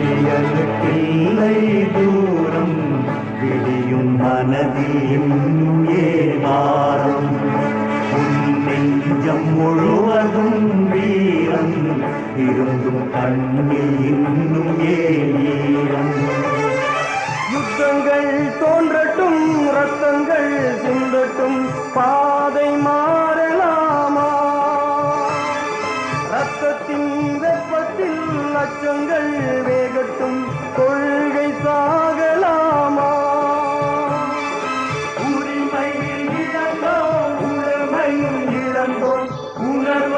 விடியலுக்கில்லை தூரம் விடியும் மனதில் ஏமாறும் நெஞ்சம் முழுவதும் வீரம் இருந்தும் கண்ணில் இன்னும் ஏரம் யுத்தங்கள் தோன்றட்டும் ரத்தங்கள் சிந்தட்டும்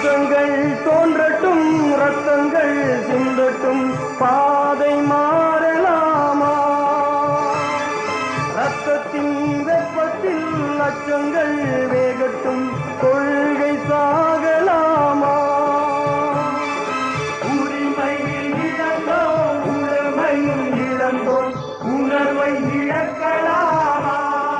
ரத்தங்கள் தோன்றட்டும் ரத்தங்கள் சிந்தட்டும் பாதை மாறலாமா? ரத்தத்தின் வெப்பத்தில் அச்சங்கள் வேகட்டும் கொள்கை சாகலாமா? உரிமை இழந்தோம் உடமை இழந்தோம் உணர்வை இழக்கலாம்.